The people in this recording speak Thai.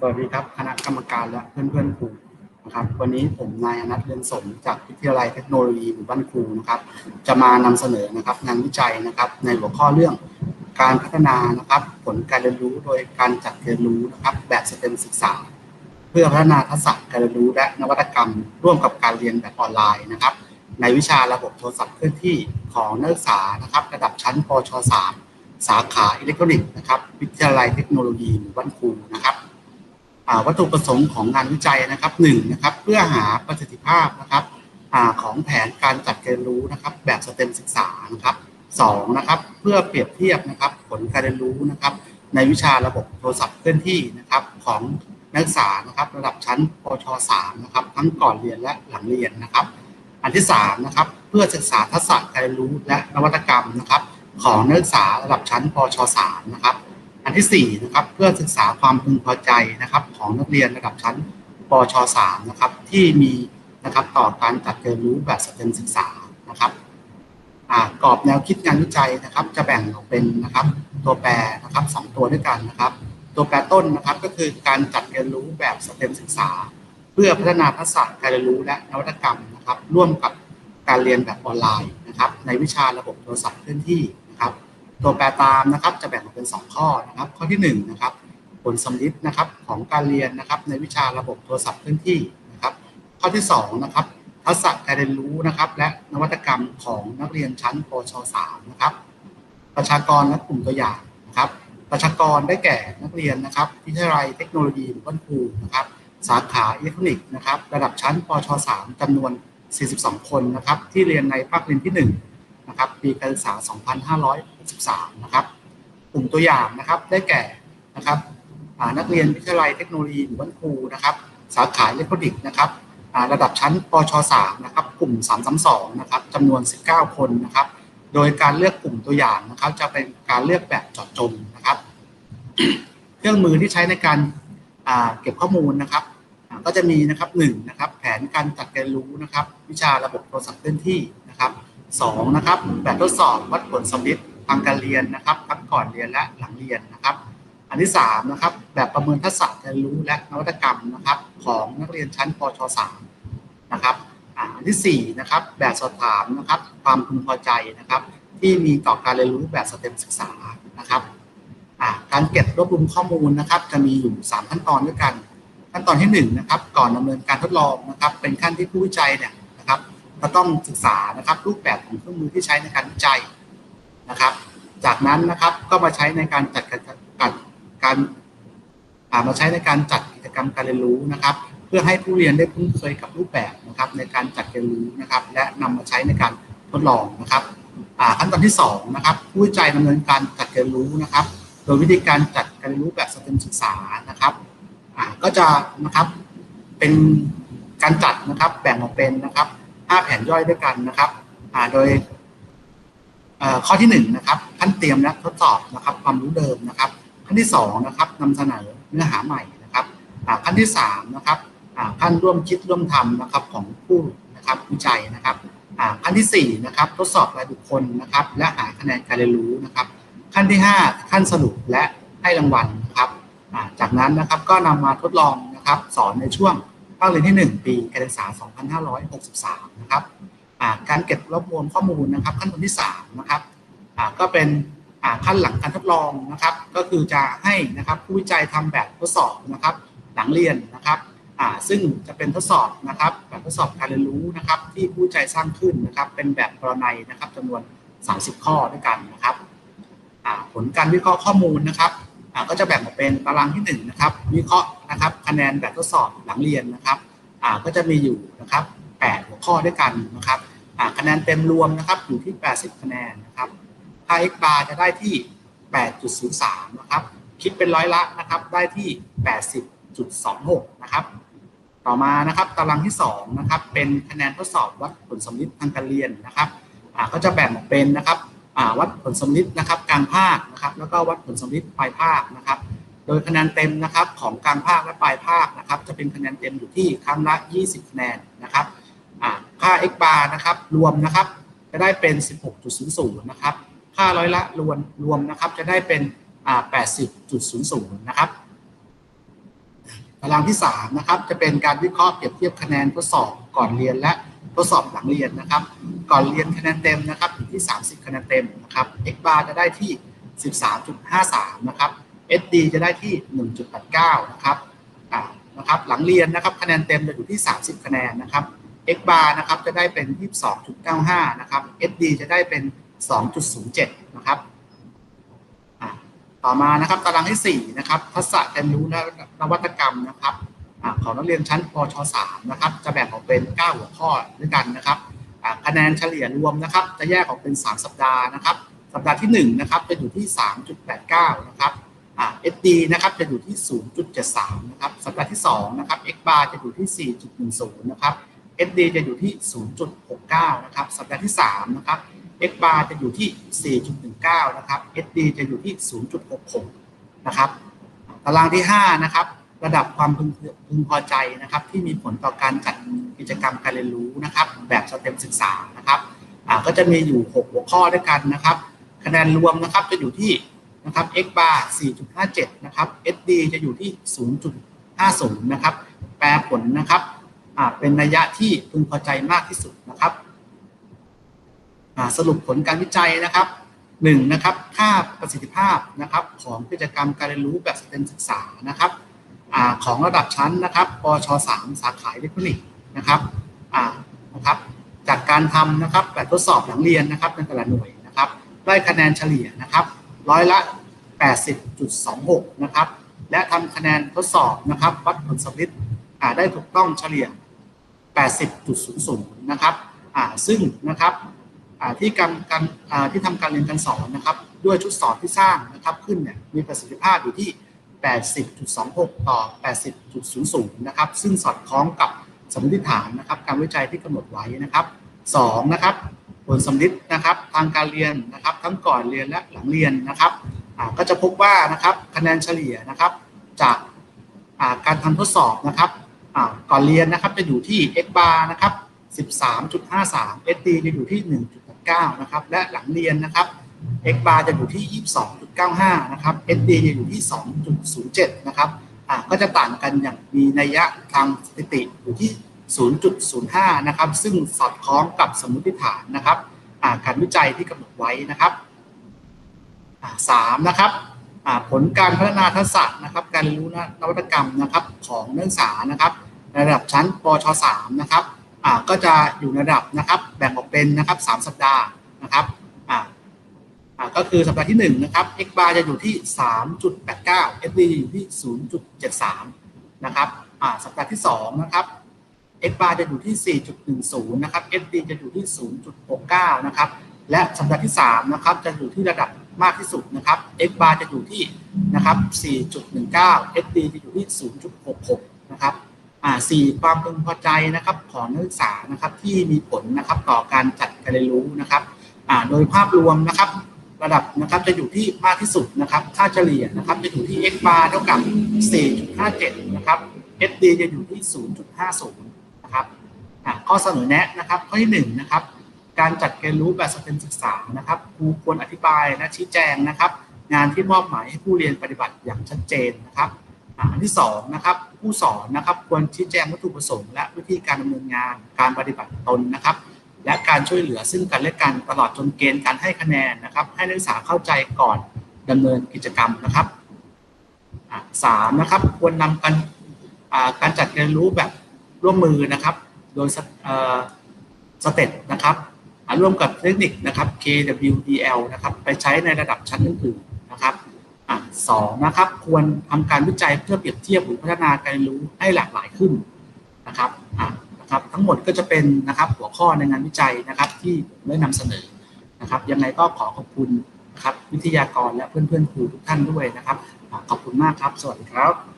สวัสดีครับคณะกรรมการและเพื่อนเพื่อนๆครูนะครับ วันนี้ผมนายอนัทเรือนสมจากวิทยาลัยเทคโนโลยีหมู่บ้านครูนะครับ จะมานำเสนอนะครับงานวิจัยนะครับ ในหัวข้อเรื่องการพัฒนานะครับ ผลการเรียนรู้โดยการจัดเรียนรู้นะครับ แบบสเต็มศึกษา เพื่อพัฒนาทักษะการเรียนรู้และนวัตกรรม ร่วมกับการเรียนแบบออนไลน์นะครับ ในวิชาระบบโทรศัพท์เคลื่อนที่ของนักศึกษานะครับ ระดับชั้นปช 3 สาขาอิเล็กทรอนิกส์นะครับ วิทยาลัยเทคโนโลยีหมู่บ้านครูนะครับ วัตถุประสงค์ของงานวิจัยนะครับหนึ่งนะครับเพื่อหาประสิทธิภาพนะครับอของแผนการจัดการเรียนรู้นะครับ แบบสเต็มศึกษานะครับสองนะครับเพื่อเปรียบเทียบนะครับผลการเรียนรู้นะครับ ในวิชาระบบโทรศัพท์เคลื่อนที่นะครับของนักศึกษานะครับระดับชั้นปช3นะครับทั้งก่อนเรียนและหลังเรียนนะครับ อันที่สามนะครับเพื่อศึกษาทักษะการเรียนรู้และนวัตกรรมนะครับ ของนักศึกษาระดับชั้นปช3นะครับ อันที่4นะครับเพื่อศึกษาความพึงพอใจนะครับ ของนักเรียนระดับชั้นปช3นะครับที่มีนะครับต่อการจัดเรียนรู้แบบสเต็มศึกษานะครับกรอบแนวคิดงานวิจัยนะครับ จะแบ่งออกเป็นนะครับ ตัวแปรนะครับสองตัวด้วยกันนะครับ ตัวแปรต้นนะครับก็คือการจัดเรียนรู้แบบสเต็มศึกษา เพื่อพัฒนาทักษะการเรียนรู้และนวัตกรรมนะครับ ร่วมกับการเรียนแบบออนไลน์นะครับ ในวิชาระบบโทรศัพท์เคลื่อนที่นะครับ ตัวแปรตามนะครับจะแบ่งออกเป็น 2 ข้อนะครับ ข้อที่1นะครับผลสำลิดนะครับของการเรียนนะครับในวิชาระบบโทรศัพท์เคลื่อนที่นะครับ ข้อที่2นะครับทักษะการเรียนรู้นะครับและนวัตกรรมของนักเรียนชั้นปช3นะครับ ประชากรและกลุ่มตัวอย่างนะครับ ประชากรได้แก่นักเรียนนะครับวิทยาลัยเทคโนโลยีหรือบ้านครูนะครับ สาขาอิเล็กทรอนิกส์นะครับ ระดับชั้นปช3จำนวน 42 คนนะครับ ที่เรียนในภาคเรียนที่ 1 นะครับปีการศึกษา 2563 นะครับกลุ่มตัวอย่างนะครับได้แก่นะครับนักเรียนวิทยาลัยเทคโนโลยีหรือบ้านครูนะครับ สาขาอิเล็กทรอนิกส์นะครับระดับชั้นปช3นะครับกลุ่ม 332 นะครับจำนวน 19 คนนะครับ โดยการเลือกกลุ่มตัวอย่างนะครับ จะเป็นการเลือกแบบจาะจงนะครับ เครื่องมือที่ใช้ในการเก็บข้อมูลนะครับ ก็จะมีนะครับหนึ่งนะครับแผนการจัดการเรียนรู้นะครับ วิชาระบบโทรศัพท์เคลื่อนที่นะครับ สองนะครับแบบทดสอบวัดผลสำลิดทางการเรียนนะครับทั้งก่อนเรียนและหลังเรียนนะครับ อันที่สามนะครับแบบประเมินทักษะการเรียนรู้และนวัตกรรมนะครับของนักเรียนชั้นปชสามนะครับอันที่สี่นะครับแบบสอบถามนะครับความพึงพอใจนะครับ ที่มีต่อการเรียนรู้แบบสเต็มศึกษานะครับการเก็บรวบรวมข้อมูลนะครับ จะมีอยู่ 3 ขั้นตอนด้วยกัน ขั้นตอนที่1นะครับก่อนดำเนินการทดลองนะครับ เป็นขั้นที่ผู้วิจัยเนี่ย ก็ต้องศึกษานะครับรูปแบบของเครื่องมือที่ใช้ในการวิจัยนะครับ จากนั้นนะครับก็มาใช้ในการจัดการการการมาใช้ในการจัดกิจกรรมการเรียนรู้นะครับ เพื่อให้ผู้เรียนได้คุ้นเคยกับรูปแบบนะครับ ในการจัดเรียนรู้นะครับ และนำมาใช้ในการทดลองนะครับขั้นตอนที่2นะครับผู้วิจัยดำเนินการจัดการเรียนรู้นะครับ โดยวิธีการจัดการเรียนรู้แบบสเต็มศึกษานะครับก็จะนะครับเป็นการจัดนะครับแบ่งออกเป็นนะครับ 5 แผนย่อยด้วยกันนะครับอ่าโดยเอ่อข้อที่1นะครับขั้นเตรียมและทดสอบนะครับความรู้เดิมนะครับขั้นที่2นะครับนำเสนอเนื้อหาใหม่นะครับอ่าขั้นที่3นะครับอ่าขั้นร่วมคิดร่วมทำนะครับของผู้นะครับวิจัยนะครับอ่าขั้นที่4นะครับทดสอบรายบุคคลนะครับ และหาคะแนนการเรียนรู้นะครับ ขั้นที่ 5 ขั้นสรุปและให้รางวัลนะครับอ่าจากนั้นนะครับก็นำมาทดลองนะครับสอนในช่วง ภาเรียนที่ 1 ปีการศึกษา 2563 นะครับการเก็บรวบรวมข้อมูลนะครับ ขั้นตอนที่3นะครับก็เป็นขั้นหลังการทดลองนะครับ ก็คือจะให้นะครับผู้วิจัยทำแบบทดสอบนะครับ หลังเรียนนะครับซึ่งจะเป็นทดสอบนะครับ แบบทดสอบการเรียนรู้นะครับ ที่ผู้ใจสร้างขึ้นนะครับ เป็นแบบกรณีนะครับจำนวน 30 ข้อด้วยกันนะครับผลการวิเคราะห์ข้อมูลนะครับ ก็จะแบ่งออกเป็นตารางที่1นะครับวิเคราะห์นะครับคะแนนแบบทดสอบหลังเรียนนะครับก็จะมีอยู่นะครับ8หัวข้อด้วยกันนะครับคะแนนเต็มรวมนะครับอยู่ที่ 80 คะแนนนะครับค่า x bar จะได้ที่ 8.03 นะครับ คิดเป็นร้อยละนะครับได้ที่ 80.26 นะครับต่อมานะครับตารางที่2นะครับเป็นคะแนนทดสอบวัดผลสำลิดทางการเรียนนะครับก็จะแบ่งออกเป็นนะครับ วัดผลสำลิดนะครับกลางภาคนะครับแล้วก็วัดผลสำลิดปลายภาคนะครับ โดยคะแนนเต็มนะครับของกลางภาคและปลายภาคนะครับจะเป็นคะแนนเต็มอยู่ที่ครั้งละ 20 คะแนนนะครับอ่าค่า x bar นะครับรวมนะครับจะได้เป็น 16.00นะครับค่าร้อยละรวมรวมนะครับจะได้เป็น80.00นะครับตารางที่3นะครับจะเป็นการวิเคราะห์เปรียบเทียบคะแนนทดสอบก่อนเรียนและ ทดสอบหลังเรียนนะครับ ก่อนเรียนคะแนนเต็มนะครับอยู่ที่ 30 คะแนนเต็มนะครับ x bar จะได้ที่ 13.53 นะครับ SD จะได้ที่ 1.89 นะครับอ่านะครับหลังเรียนนะครับคะแนนเต็มจะอยู่ที่ 30 คะแนนนะครับ x bar นะครับจะได้เป็น 22.95 นะครับ SD จะได้เป็น 2.07 นะครับต่อมานะครับตารางที่ 4 นะครับทักษะการรู้และนวัตกรรมนะครับ ของนักเรียนชั้นปช3นะครับ จะแบ่งออกเป็น 9 หัวข้อด้วยกันนะครับคะแนนเฉลี่ยรวมนะครับ จะแยกออกเป็น 3 สัปดาห์นะครับ สัปดาห์ที่1นะครับจะอยู่ที่ 3.89 นะครับเอ่า SD นะครับจะอยู่ที่ 0.73 นะครับ สัปดาห์ที่2นะครับ X bar จะอยู่ที่ 4.10 นะครับ SD จะอยู่ที่ 0.69 นะครับ สัปดาห์ที่3นะครับ X bar จะอยู่ที่ 4.19 นะครับ SD จะอยู่ที่ 0.66 นะครับ ตารางที่5นะครับ ระดับความพึงพึงพอใจนะครับ ที่มีผลต่อการจัดกิจกรรมการเรียนรู้นะครับ แบบสเต็มศึกษานะครับก็จะมีอยู่ 6 หัวข้อด้วยกันนะครับ คะแนนรวมนะครับจะอยู่ที่นะครับ x bar 4.57 นะครับ SD จะอยู่ที่ 0.50 นะครับ แปลผลนะครับเป็นระยะที่พึงพอใจมากที่สุดนะครับสรุปผลการวิจัยนะครับหนึ่งนะครับ ค่าประสิทธิภาพนะครับของกิจกรรมการเรียนรู้แบบสเต็มศึกษานะครับ ของระดับชั้นนะครับปช3สาขาอิเล็กทรอนิกส์นะครับนะครับจากการทำนะครับแบบทดสอบหลังเรียนนะครับในแต่ละหน่วยนะครับได้คะแนนเฉลี่ยนะครับร้อยละ 80.26 นะครับ และทำคะแนนทดสอบนะครับวัดผลสำลิดได้ถูกต้องเฉลี่ย 80.00 นะครับซึ่งนะครับที่การการที่ทำการเรียนการสอนนะครับ ด้วยชุดสอนที่สร้างนะครับขึ้นเนี่ยมีประสิทธิภาพอยู่ที่ 80.26 ต่อ 80.00 นะครับ ซึ่งสอดคล้องกับสมมติฐานนะครับการวิจัยที่กำหนดไว้นะครับ2นะครับผลสำลิดนะครับทางการเรียนนะครับ ทั้งก่อนเรียนและหลังเรียนนะครับก็จะพบว่านะครับคะแนนเฉลี่ยนะครับจากการทำทดสอบนะครับก่อนเรียนนะครับจะอยู่ที่ x bar นะครับ 13.53 SD จะอยู่ที่ 1.9 นะครับและหลังเรียนนะครับ x bar จะอยู่ที่ 22.95 นะครับ SD จะอยู่ที่ 2.07 นะครับอ่าก็จะต่างกันอย่างมีนัยยะทางสถิติอยู่ที่ 0.05 นะครับ ซึ่งสอดคล้องกับสมมติฐานนะครับอ่าการวิจัยที่กำหนดไว้นะครับอ่าสามนะครับอ่าผลการพัฒนาทักษะนะครับ การเรียนรู้นวัตกรรมนะครับของนักศึกษานะครับในระดับชั้นปช3นะครับอ่าก็จะอยู่ในระดับนะครับ แบ่งออกเป็นนะครับ 3 สัปดาห์นะครับ ก็คือสัปดาห์ที่1นะครับ x bar จะอยู่ที่ 3.89 SD อยู่ที่ 0.73 นะครับอ่าสัปดาห์ที่2นะครับ x bar จะอยู่ที่ 4.10 นะครับ SD จะอยู่ที่ 0.69 นะครับ และสัปดาห์ที่3นะครับจะอยู่ที่ระดับมากที่สุดนะครับ x bar จะอยู่ที่นะครับ 4.19 SD จะอยู่ที่ 0.66 นะครับอ่าสี่ความพึงพอใจนะครับของนักศึกษานะครับที่มีผลนะครับต่อการจัดการเรียนรู้นะครับอ่าโดยภาพรวมนะครับ ระดับนะครับจะอยู่ที่มากที่สุดนะครับ ค่าเฉลี่ยนะครับจะอยู่ที่ x bar เท่ากับ 4.57 นะครับ SD จะอยู่ที่ 0.50 นะครับข้อเสนอแนะนะครับข้อที่หนึ่งนะครับการจัดการรู้แบบสเต็มศึกษานะครับครูควรอธิบายและชี้แจงนะครับ งานที่มอบหมายให้ผู้เรียนปฏิบัติอย่างชัดเจนนะครับอันที่สองนะครับผู้สอนนะครับควรชี้แจงวัตถุประสงค์และวิธีการดำเนินงานการปฏิบัติตนนะครับ และการช่วยเหลือซึ่งกันและกันตลอดจนเกณฑ์การให้คะแนนนะครับ ให้นักศึกษาเข้าใจก่อนดำเนินกิจกรรมนะครับสามนะครับควรนำการการจัดเรียนรู้แบบร่วมมือนะครับ โดยสเต็ปนะครับร่วมกับเทคนิคนะครับ KWDL นะครับ ไปใช้ในระดับชั้นอื่นๆนะครับอสองนะครับ ควรทำการวิจัยเพื่อเปรียบเทียบหรือพัฒนาการเรียนรู้ให้หลากหลายขึ้นนะครับ นะครับทั้งหมดก็จะเป็นนะครับหัวข้อในงานวิจัยนะครับที่ผมได้นำเสนอนะครับยังไงก็ขอขอบคุณนะครับวิทยากรและเพื่อนๆครูทุกท่านด้วยนะครับ ขอบคุณมากครับ สวัสดีครับ